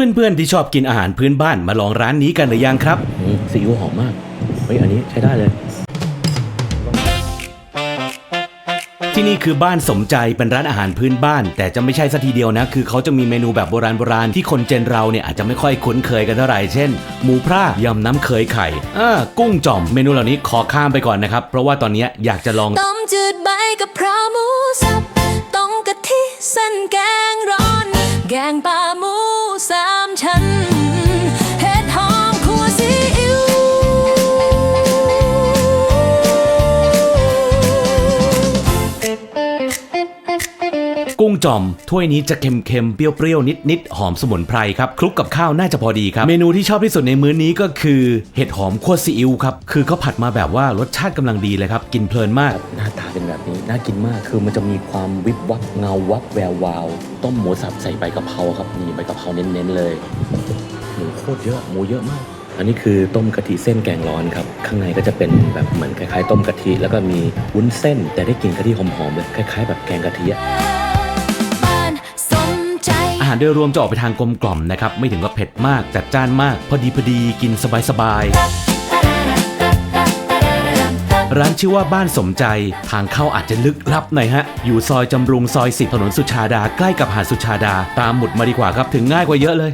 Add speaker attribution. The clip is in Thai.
Speaker 1: เพื่อนๆที่ชอบกินอาหารพื้นบ้านมาลองร้านนี้กันหรือยังครับ
Speaker 2: อืมซีอิ๊วหอมมาก เฮ้ย อันนี้ใช้ได้เลย
Speaker 1: ที่นี่คือบ้านสมใจเป็นร้านอาหารพื้นบ้าน แต่จะไม่ใช่สัทีเดียวนะ คือเขาจะมีเมนูแบบโบราณโบราณที่คนเจนเราเนี่ยอาจจะไม่ค่อยคุ้นเคยกันเท่าไหร่ เช่น หมูพร่ายำน้ำเคยไข่อ่ากุ้งจ่อม เมนูเหล่านี้ขอข้ามไปก่อนนะครับ เพราะว่าตอนนี้อยากจะลอง
Speaker 3: ต้มจืดใบกะเพราหมูสับต้มกะทิเส้นแกงร้อน แกงป่าหมู
Speaker 1: กุ้งจ่อม ถ้วยนี้จะเค็มๆ เปรี้ยวๆ นิดๆ หอมสมุนไพรครับคลุกกับข้าวน่าจะพอดีครับ เมนูที่ชอบที่สุดในมื้อนี้ก็คือเห็ดหอมคั่วซีอิ๊วครับ คือเขาผัดมาแบบว่ารสชาติกำลังดีเลยครับ กินเพลินมาก
Speaker 2: หน้าตาเป็นแบบนี้ น่ากินมาก คือมันจะมีความวิบวับเงาวับแวววาว ต้มหมูสับใส่ใบกะเพราครับ นี่ใบกะเพราเน้นๆ เลย หมูโคตรเยอะ หมูเยอะมากอันนี้คือต้มกะทิเส้นแกงร้อนครับ ข้างในก็จะเป็นแบบเหมือนคล้ายๆ ต้มกะทิแล้วก็มีวุ้นเส้น แต่ได้กลิ่นกะทิหอมๆเลยคล้ายๆ แบบแกงกะทิอะ
Speaker 1: หารโดยรวมจะออกไปทางกลมกล่อมนะครับ ไม่ถึงกับเผ็ดมากจัดจ้านมาก พอดีพอดีกินสบายๆร้านชื่อว่าบ้านสมใจ ทางเข้าอาจจะลึกลับหน่อยฮะ อยู่ซอยจำรุงซอยสิบถนนสุชาดาใกล้กับหาดสุชาดา ตามหมุดมาดีกว่าครับถึงง่ายกว่าเยอะเลย